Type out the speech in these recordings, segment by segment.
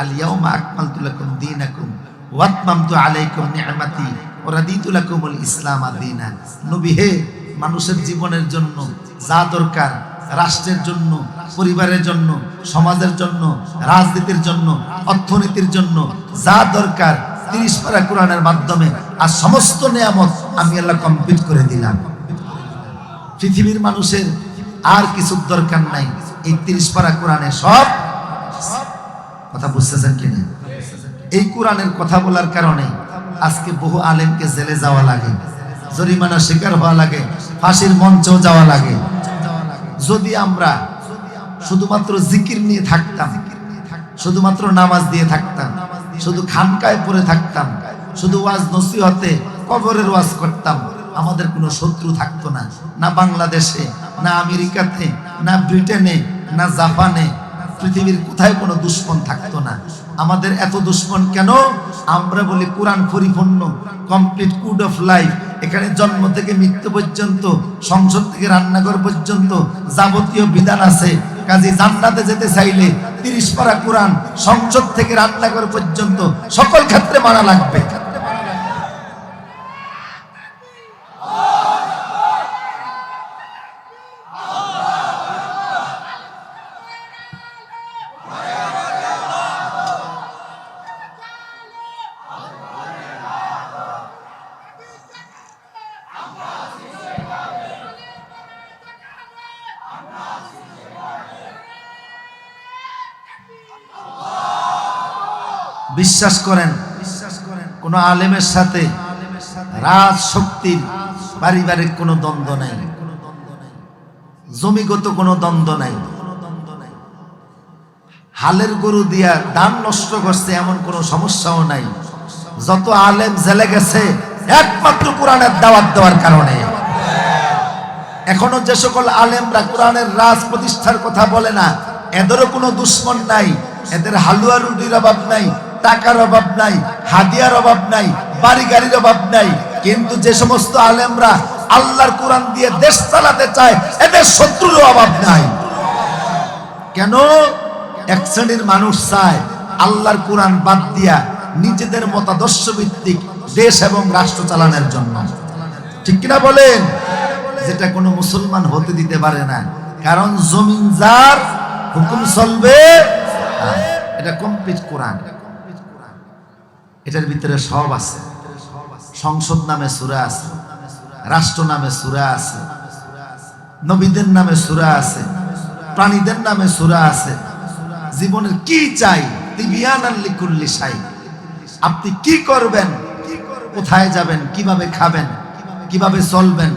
আলিয়াউমা আকমালতু লাকুম দীনাকুম ওয়া আতমামতু আলাইকুম ইসলাম দীনা মানুষের জীবনের জন্য যা দরকার, রাষ্ট্রের জন্য, পরিবারের জন্য, সমাজের জন্য, রাজনীতির জন্য, অর্থনীতির জন্য যা দরকার, তিরিশ পারা কোরআনের মাধ্যমে আর সমস্ত নিয়ামত আমি আল্লাহ কমপ্লিট করে দিলাম। পৃথিবীর মানুষের আর কিছু দরকার নাই, এই তিরিশ পারা কোরআনে সব কথা বুঝতেছেন কিনা এই কোরআনের কথা বলার কারণে আজকে বহু আলেমকে জেলে যাওয়া লাগে জরিমানা শিকার হওয়া লাগে, ফাঁসির মঞ্চেও যাওয়া লাগে। যদি আমরা শুধুমাত্র জিকির নিয়ে থাকতাম, শুধুমাত্র নামাজ দিয়ে থাকতাম, শুধু খানকায় পড়ে থাকতাম, শুধু ওয়াজ নসিহতে কবরের ওয়াজ করতাম, আমাদের কোনো শত্রু থাকতো না। না বাংলাদেশে, না আমেরিকাতে, না ব্রিটেনে, না জাপানে পৃথিবীর কোথায় কোনো দুশ্মন থাকতো না। আমাদের এত দুশ্মন কেন? আমরা বলি কোরআন পরিপূর্ণ, কমপ্লিট কুড অফ লাইফ। এখানে জন্ম থেকে মৃত্যু পর্যন্ত সংসদ থেকে রান্নাঘর পর্যন্ত যাবতীয় বিধান আছে। কাজে জান্নাতে যেতে চাইলে তিরিশ পারা কোরআন সংসদ থেকে রান্নাঘর পর্যন্ত সকল ক্ষেত্রে মানা লাগবে। বিশ্বাস করেন, কোন আলেমের সাথে রাজ শক্তির পারিবারিক কোনো দ্বন্দ্ব নাই। জমিগত কোনো দ্বন্দ্ব নাই। হালের গরু দিয়া দান নষ্ট করছে এমন কোনো সমস্যাও নাই। যত আলেম জেলে গেছে, একমাত্র কোরআনের দাওয়াত দেওয়ার কারণে। এখনও যে সকল আলেমরা কোরআনের রাজ প্রতিষ্ঠার কথা বলে না, এদেরও কোনো দুশ্মন নাই, এদের হালুয়া রুটির অভাব নাই। টাকার অভাব নাই হাদিয়ার অভাব নাই বাড়ি গাড়ির অভাব নাই। কিন্তু যে সমস্ত আলেমরা আল্লাহর কোরআন দিয়ে দেশ চালাতে চায়, এদের শত্রুর অভাব নাই। কেন? এক শ্রেণির মানুষ চায় আল্লাহর কোরআন বাদ দিয়া নিজেদের মতাদর্শ ভিত্তিক দেশ এবং রাষ্ট্র চালানোর জন্য। ঠিক কিনা বলেন? যেটা কোনো মুসলমান হতে দিতে পারে না। কারণ জমিন যার হুকুম চলবে, এটা কমপ্লিট কোরআন। এটার ভিতরে সব আছে। সংসদ নামে সুরা আছে, রাষ্ট্র নামে সুরা আছে, নবীদের নামে সুরা আছে, প্রাণীদের নামে সুরা আছে। জীবনের কি চাই? তিবিয়ান লিকুল্লি সাই আপনি কি করবেন? কোথায় যাবেন? কীভাবে খাবেন? কীভাবে চলবেন?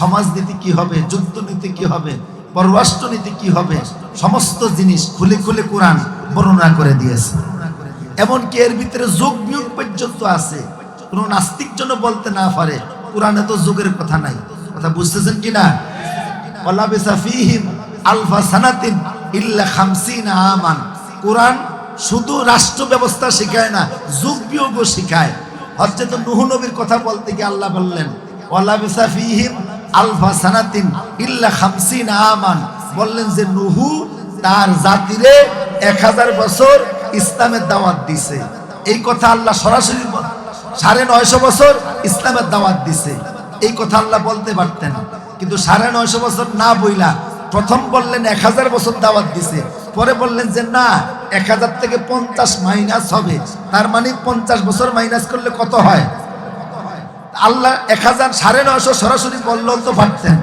সমাজনীতি কি হবে? যুদ্ধনীতি কি হবে? পররাষ্ট্রনীতি কি হবে? সমস্ত জিনিস খুলে খুলে কোরআন বর্ণনা করে দিয়েছে। এমনকি এর ভিতরে যোগ বিয়োগ পর্যন্ত আছে। কোনো নাস্তিক জন্য বলতে না পারে কোরআনে তো যোগের কথা নাই। কথা বুঝতেছেন ওয়ালাবিসা ফীহিম আলফা সানাতিন ইল্লা খামসিনা আমান। কোরআন শুধু রাষ্ট্র ব্যবস্থা শেখায় না, যুগ বিয়োগও শেখায়। হযরত নূহ নবীর কথা বলতে গিয়ে আল্লাহ বললেন, ওয়ালাবিসা ফীহিম আলফা সানাতিন ইল্লা খামসিনা আমান। বললেন যে, নুহু তার জাতিরে এক হাজার বছর ইসলামের দাওয়াত দিছে। এই কথা আল্লাহ সরাসরি সাড়ে নয়শো বছর ইসলামের দাওয়াত দিছে। এই কথা আল্লাহ বলতে পারতেন। কিন্তু সাড়ে নয়শো বছর না বইলা প্রথম বললেন এক হাজার বছর দাওয়াত দিছে। পরে বললেন যে, না, এক হাজার থেকে পঞ্চাশ মাইনাস হবে। তার মানে পঞ্চাশ বছর মাইনাস করলে কত হয়? আল্লাহ এক হাজার সাড়ে নয়শো সরাসরি বললেও তো পারতেন।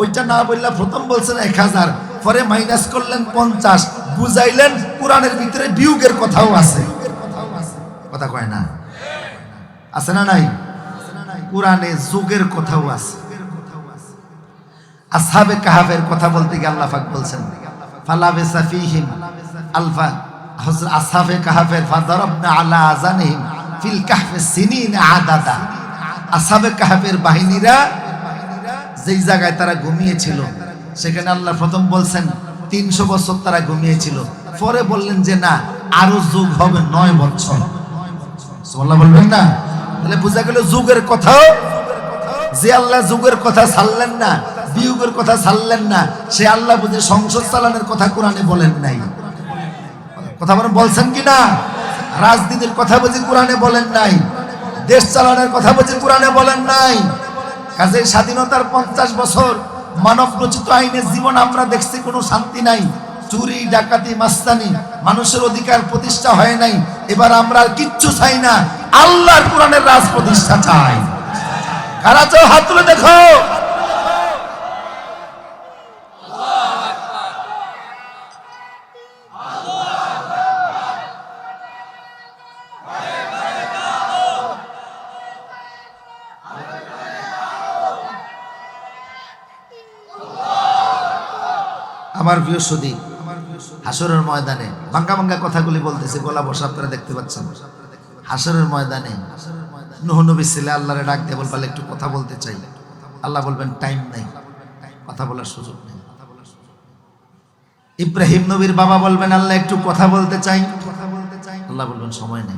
ওইটা না বললে প্রথম বলছেন এক হাজার, পরে মাইনাস করলেন পঞ্চাশ। বুঝাইলেন কোরআনের ভিতরে বিয়োগের কথাও আছে। কথা কয় না? আছে না নাই? কোরআনে যুগের কথাও আছে। আসহাবে কাহাবের কথা বলতে গিয়ে আল্লাহ পাক বলছেন ফালাবে সাফিহিম আলফা হযরত আসহাবে কাহাফের ফাদারাবনা আলা আযানিহিম ফিল কাহফি সিনিন আদাদা। আসহাবে কাহাফের বাহিনীরা যেই জায়গায় তারা ঘুমিয়েছিল, সেখানে আল্লাহ প্রথম বলছেন, তিনশো বছর তারা ঘুমিয়েছিল। পরে বললেন যে না, আরও যুগ হবে নয় বছর। সুবহানাল্লাহ বলবেন না? তাহলে বোঝা গেল যুগের কথাও যে আল্লাহ যুগের কথা ছাড়লেন না, বিয়োগের কথা ছাড়লেন না, সে আল্লাহ বুঝে সংসদ চালানোর কথা কোরআনে বলেন নাই। কথা বলেন, বলছেন কি না? রাজনীতির কথা বুঝি কোরআনে বলেন নাই, দেশ চালানোর কথা বুঝি কোরআনে বলেন নাই। কাজে স্বাধীনতার পঞ্চাশ বছর মানব রচিত আইনের জীবন আমরা দেখছি, কোনো শান্তি নাই। চুরি, ডাকাতি, মাস্তানি, মানুষের অধিকার প্রতিষ্ঠা হয় নাই। এবার আমরা আর কিচ্ছু চাই না। আল্লাহর কোরআনের রাজ প্রতিষ্ঠা চাই। কারা চাও হাত তুলে দেখো। আমার প্রিয় সুদী হাসরের ময়দানে, ভাঙ্গা ভাঙ্গা কথাগুলি বলতেছে, গলা বসা আপনারা দেখতে পাচ্ছেন। হাসরের ময়দানে, নুহ নবী ছেলে আল্লাহরে ডাক দিয়ে বলবেন একটু কথা বলতে চাই। আল্লাহ বলবেন টাইম নাই। কথা বলার সুযোগ নেই। ইব্রাহিম নবীর বাবা বলবেন, আল্লাহ, একটু কথা বলতে চাই। আল্লাহ বলবেন, সময় নেই।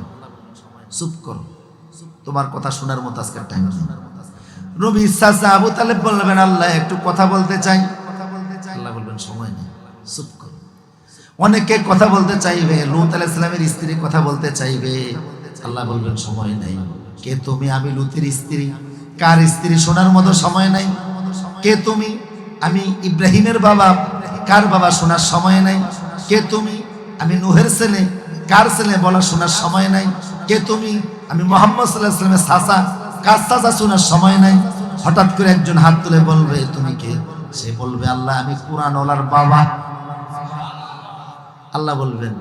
চুপ করো। তোমার কথা শোনার মতো আজকের টাইম নেই। রবি ইসাসা আবু তালেব বলবেন, আল্লাহ, একটু কথা বলতে চাই। অনেকে কথা বলতে চাইবে, লুত আলাহ ইসলামের স্ত্রী কথা বলতে চাইবে। আল্লাহ বলবেন, সময় নাই। কে তুমি? আমি লুতের স্ত্রী। কার স্ত্রী? শোনার মতো সময় নাই। কে তুমি? আমি ইব্রাহিমের বাবা। কার বাবা? শোনার সময় নাই। কে তুমি? আমি নুহের ছেলে। কার ছেলে? বলা শোনার সময় নাই। কে তুমি? আমি মোহাম্মদ সাল্লাহ ইসলামের চাচা। কার চাচা? শোনার সময় নাই। হঠাৎ করে একজন হাত তুলে বলবে, তুমি কে? সে বলবে, আল্লাহ, আমি কোরআন ওলার বাবা। আল্লাহ বলবেন,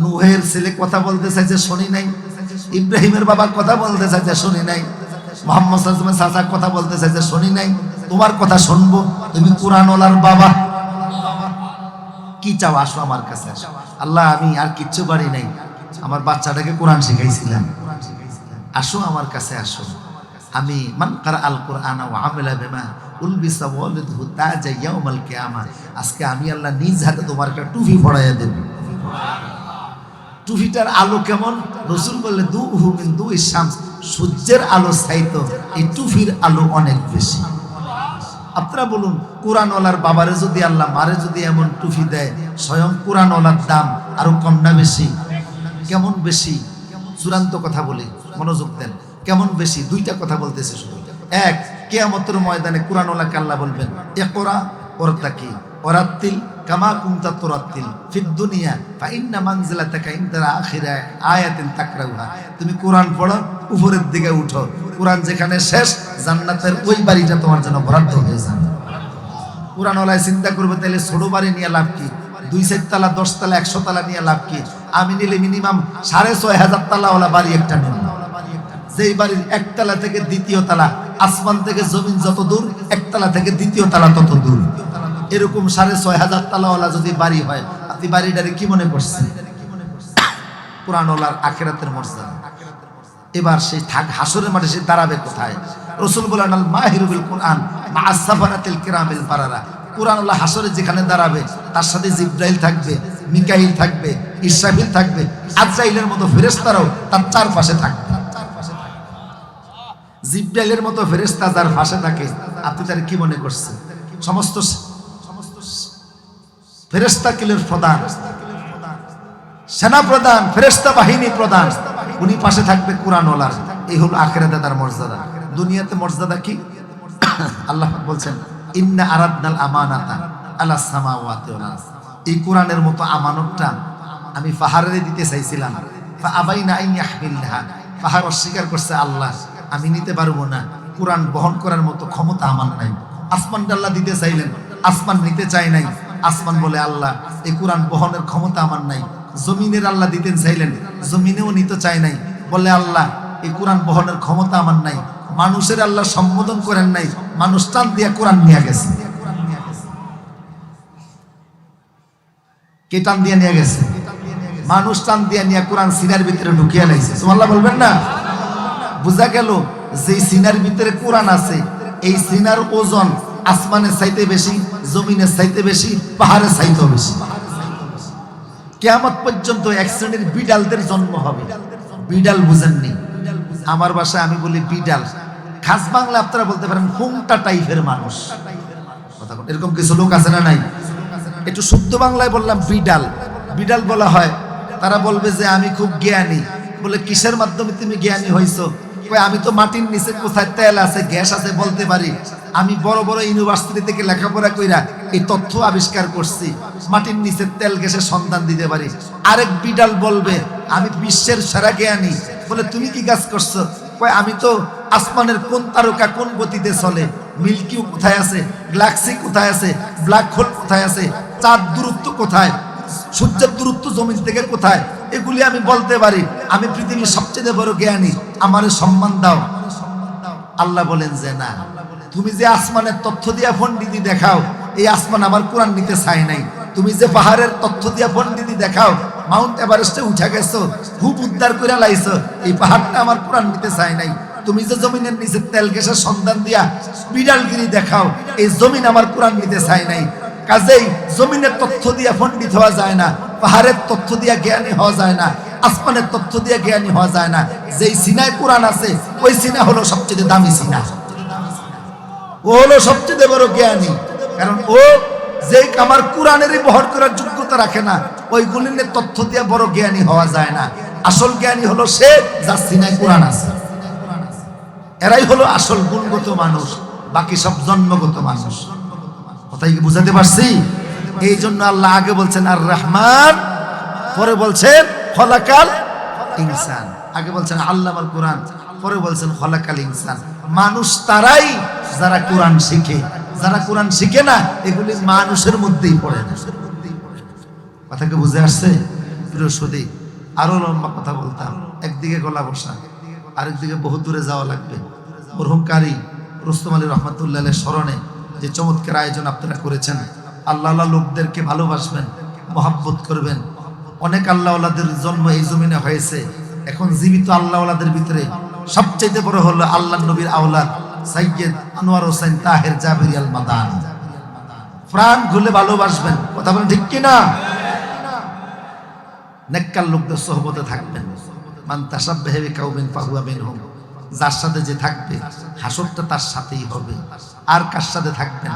নুহের ছেলে কথা বলতে চাইছে শুনি নাই, ইব্রাহিমের বাবা কথা বলতে চাইছে শুনি নাই, মোহাম্মদ সাল্লামের চাচা কথা বলতে চাইছে শুনি নাই, তোমার কথা শুনব, তুমি কোরআন ওলার বাবা। কি চাও, আসো আমার কাছে। আল্লাহ, আমি আর কিচ্ছু পারি নাই। আমার বাচ্চাটাকে কোরআন শিখাইছিলাম। আসো আমার কাছে, আসো। আমি, মান কারা আল কোরআন বেমা উলবিসা ওয়ালিদহু তাজা ইয়াউমাল কিয়ামা। আজকে আমি আল্লাহ নিজ হাতে তোমার একটা টুপি পড়াইয়া দেব। টুপিটার আলো কেমন? রসুল বললে দু হুমিন দু ইসাম সূর্যের আলো চাইতো এই টুফির আলো অনেক বেশি। আপনারা বলুন, কোরআনওয়ালার বাবারে যদি আল্লাহ, মারে যদি এমন টুফি দেয়, স্বয়ং কোরআনওয়ালার দাম আরও কম না বেশি? কেমন বেশি? চূড়ান্ত কথা বলি, মনোযোগ দেন। কেমন বেশি? দুইটা কথা বলতেছে শুধু। এক, কেয়ামতের ময়দানে কোরআনওয়ালাকে আল্লাহ বলবেন, এ কোরা ওরতা কি? ওরাত্তিল, কামা কুমতা তোরাত্তিল, ফিদ দুনিয়া ফা ইন্না মানজিলাতাকা ইনদারা আখিরা, আয়াতিন তাকরাউহা। তুমি কোরআন পড়ো, উপরের দিকে উঠো। কোরআন যেখানে শেষ, জান্নাতের ওই বাড়িটা তোমার জন্য বরাদ্দ হয়ে যাবে। কোরআনওয়ালায় চিন্তা করবে তাহলে ছোট বাড়ি নিয়ে লাভ কি? দুই চার তালা দশ তালা একশো তালা নিয়ে লাভ কি? আমি নিলে মিনিমাম সাড়ে ছয় হাজার তালাওয়ালা বাড়ি একটা নেব। যেই বাড়ির একতলা থেকে দ্বিতীয় তালা, আসমান থেকে জমিন যত দূর, একতলা থেকে দ্বিতীয় তালা তত দূর। এরকম সাড়ে ছয় হাজার তালাওয়ালা যদি বাড়ি হয়, আপনি বাড়িটারে কি মনে করছেন? কোরআনওয়ালার আখেরাতের মর্যাদা। এবার সেই থাক হাসরের মাঠে সে দাঁড়াবে কোথায়? রসুল বলেন, আল কোরআন আসাফারাতিল পারারা কোরআনুল্লাহ হাসরে যেখানে দাঁড়াবে, তার সাথে জিব্রাইল থাকবে, মিকাইল থাকবে, ইসরাফিল থাকবে, আজরাইলের মতো ফেরেশতারাও তার চারপাশে থাকবে। জিব্রাইলের মতো ফেরেশতা যার পাশে থাকে, আপনি তার কি মনে করছেন? সমস্ত ফেরেশতা কিলের প্রধান। সেনা প্রধান ফেরেশতা বাহিনী প্রধান। উনি পাশে থাকবে কোরআনওয়ালার। এই হল আখেরাতে তার মর্যাদা। দুনিয়াতে মর্যাদা কি? আল্লাহ বলছেন, ইন্না আরাদনাল আমানাতা আলা সামাওয়াতি এই কোরআনের মতো আমানতটা আমি পাহাড়ে দিতে চাইছিলাম। ফা আবাইনা আন ইয়াহমিলহা। পাহাড় অস্বীকার করছে আল্লাহ। আমি নিতে পারব না। কোরআন বহন করার মতো ক্ষমতা আমার নাই। আসমানটা আল্লাহ দিতে চাইলেন, আসমান নিতে চাই নাই। আসমান বলে আল্লাহ, এই কোরআন বহনের ক্ষমতা আমার নাই। জমিনের আল্লাহ দিতেন চাইলেন, জমিনেও নিতে চাই নাই। বলে আল্লাহ, এই কোরআন বহনের ক্ষমতা আমার নাই। মানুষের আল্লাহ সম্বোধন করেন নাই, মানুষ টান দিয়া কোরআন নিয়ে গেছে। কে টান দিয়ে নিয়ে গেছে? মানুষ টান দিয়ে নিয়ে কোরআন সিনার ভিতরে ঢুকিয়ে লাইছে। বলবেন না? বোঝা গেল যে সিনার ভিতরে কোরআন আছে, এই সিনার ওজন আসমানের চাইতে বেশি, জমিনের চাইতে বেশি, পাহাড়ের চাইতেও বেশি। কেয়ামত পর্যন্ত এক শ্রেণির বিড়ালদের জন্ম হবে। বিড়াল বুঝেননি। আমার বাসায় আমি বলি বিড়াল। খাস বাংলা আপনারা বলতে পারেন হুংটা টাইপের মানুষ। এরকম কিছু লোক আছে না নাই? একটু শুদ্ধ বাংলায় বললাম বিড়াল। বিড়াল বলা হয়, তারা বলবে যে আমি খুব জ্ঞানী। বলে কিসের মাধ্যমে তুমি জ্ঞানী কই আমি তো মাটির নিচে কোথায় তেল আছে, গ্যাস আছে বলতে পারি। আমি বড় বড় ইউনিভার্সিটি থেকে লেখাপড়া কইরা এই তথ্য আবিষ্কার করছি। মাটির নিচে তেল গ্যাসের সন্ধান দিতে পারি। আরেক বিডাল বলবে, আমি বিশ্বের সেরা জ্ঞানী। বলে, তুমি কি কাজ করছ? কয়, আমি তো আসমানের কোন তারকা কোন গতিতে চলে? মিল্কিও কোথায় আছে? গ্যালাক্সি কোথায় আছে? ব্ল্যাক হোল কোথায় আছে? চাঁদ দূরত্ব কোথায়? সূর্যের দূরত্ব জমিন থেকে কোথায়? এগুলি আমি বলতে পারি। আমি পৃথিবীর সবচেয়ে বড় জ্ঞানী, আমার সম্মান দাও। আল্লাহ বলেন যে, না, তুমি যে আসমানের তথ্য দিয়া পণ্ডিতি দেখাও, এই আসমান আমার কোরআন নিতে চাই নাই। তুমি যে পাহাড়ের তথ্য দিয়া পণ্ডিতি দেখাও, মাউন্ট এভারেস্টে উঠে গেছো, খুব উদ্ধার করে লাইছো, এই পাহাড়টা আমার কোরআন নিতে চাই নাই। তুমি যে জমিনের নিচে তেল গ্যাসের সন্ধান দিয়া বিড়ালগিরি দেখাও, এই জমিন আমার কোরআন নিতে চাই নাই। কাজেই জমিনের তথ্য দিয়া পণ্ডিত হওয়া যায় না, পাহাড়ের তথ্য দিয়া জ্ঞানী হওয়া যায় না। আসমানের তথ্য দিয়া জ্ঞানী হওয়া যায় না। যেই সিনায় কোরআন আছে, ওই সিনা হলো সবচেয়ে দামি সিনা ও হলো সবচেয়ে বড় জ্ঞানী। কারণ ও যে আমার কোরআনেরই বহর করার যোগ্যতা রাখে না, ওইগুলি নিয়ে তথ্য দিয়ে বড় জ্ঞানী হওয়া যায় না। আসল জ্ঞানী হলো সে যার সিনায় কোরআন আছে। এরাই হলো আসল গুণগত মানুষ, বাকি সব জন্মগত মানুষ। কথাই কি বুঝাতে পারছি? এই জন্য আল্লাহ আগে বলছেন, আর রহমান পরে বলছেন ফলাকাল ইনসান। আগে বলছেন আল্লাহ আল কোরআন, পরে বলছেন ফলাকাল ইনসান। মানুষ তারাই যারা কোরআন শিখে। যারা কোরআন শিখে না, এগুলি মানুষের মধ্যেই পড়ে না। কথা কি বুঝে আসছে? সুদী, আরও লম্বা কথা বলতাম। একদিকে গলা বসা, আরেকদিকে বহু দূরে যাওয়া লাগবে। মরহুমকারী রুস্তম আলী রহমতুল্লাহ স্মরণে যে চমৎকার আয়োজন আপনারা করেছেন আল্লাহ লোকদেরকে ভালোবাসবেন, মহাব্বত করবেন অনেক আল্লাহওয়ালাদের জন্ম এই জমিনে হয়েছে। এখন জীবিত আল্লাহওয়ালাদের ভিতরে সবচেয়ে বড় হলো আল্লাহ নবীর আওলাদ সাইয়্যেদ আনোয়ার হোসেন তাহের জাবির আল মাদান। প্রাণ খুলে ভালোবাসবেন। কথা বলেন ঠিক কিনা? নেককার লোকদের সহবতে থাকবেন। মান কাউমিন ফাহুয়া মিনহুম। যার সাথে যে থাকবে, হাসরটা তার সাথেই হবে। আর কার সাথে থাকবেন?